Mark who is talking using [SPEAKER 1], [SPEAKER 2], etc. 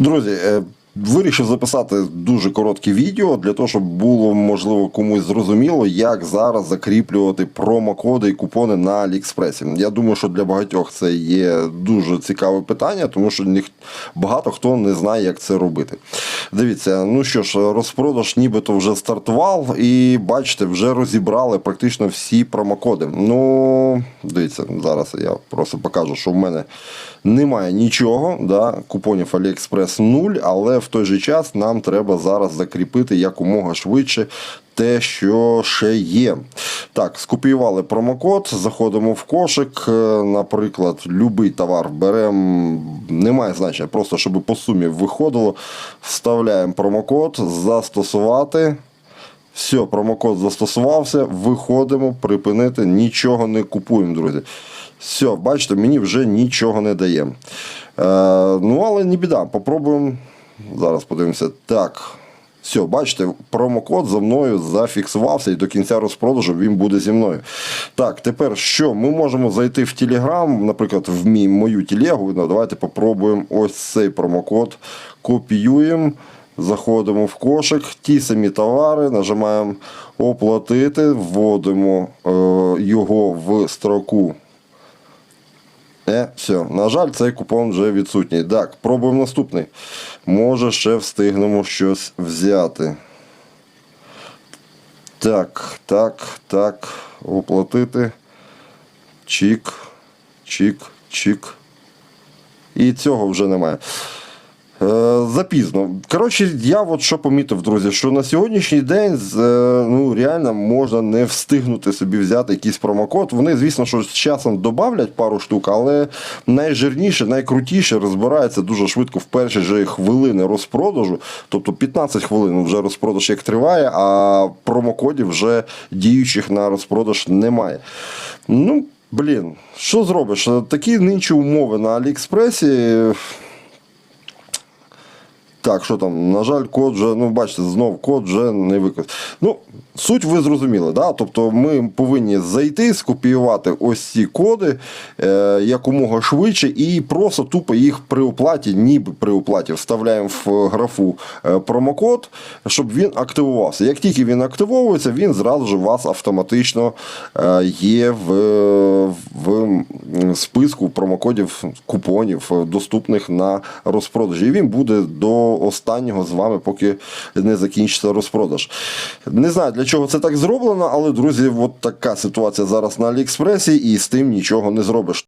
[SPEAKER 1] Друзі, е, вирішив записати дуже коротке відео для того, щоб було можливо комусь зрозуміло, як зараз закріплювати промокоди і купони на Аліекспресі. Я думаю, що для багатьох це є дуже цікаве питання, тому що багато хто не знає, як це робити. Дивіться, ну що ж, розпродаж нібито вже стартував, і бачите, вже розібрали практично всі промокоди. Ну, дивіться, зараз я просто покажу, що в мене немає нічого. Да? Купонів AliExpress 0, але в той же час нам треба зараз закріпити якомога швидше. Те, що ще є. Так, скопіювали промокод, заходимо в кошик. е, Наприклад, любий товар беремо, немає значення, просто щоб по сумі виходило. Вставляємо промокод, застосувати. Все, промокод застосувався, виходимо, припинити, нічого не купуємо, друзі. Все, бачите, мені вже нічого не дає. Е, ну, але не біда, попробуємо. Зараз подивимося. Так. Все, бачите, промокод за мною зафіксувався і до кінця розпродажу він буде зі мною. Так, тепер що? Ми можемо зайти в Телеграм, наприклад, в мій, мою телегу. Ну, давайте попробуємо ось цей промокод. Копіюємо. Заходимо в кошик, ті самі товари, нажимаємо оплатити, вводимо е, його в строку. Е, все. На жаль, цей купон вже відсутній. Так, пробуємо наступний. Може, ще встигнемо щось взяти. Так, так, так. Оплатити. Чік, чік, чік. І цього вже немає. Е, Запізно. Коротше, я от що помітив, друзі, що на сьогоднішній день е, ну, реально можна не встигнути собі взяти якийсь промокод. Вони, звісно, що з часом додавлять пару штук, але найжирніше, найкрутіше розбирається дуже швидко в перші же хвилини розпродажу. Тобто 15 хвилин вже розпродаж як триває, а промокодів вже діючих на розпродаж немає. Ну, блін, що зробиш? Такі нинчі умови на Аліекспресі. Так, що там, на жаль, код вже, ну бачите, знов код вже не використаний. Ну, суть ви зрозуміли, да? тобто ми повинні зайти, скопіювати ось ці коди е, якомога швидше і просто тупо їх при оплаті, ніби при оплаті, вставляємо в графу е, промокод, щоб він активувався. Як тільки він активовується, він зразу ж у вас автоматично е, є в, в списку промокодів купонів, е, доступних на розпродажі. І він буде до останнього з вами, поки не закінчиться розпродаж. Не знаю, для чого це так зроблено, але, друзі, от така ситуація зараз на Аліекспресі, і з тим нічого не зробиш.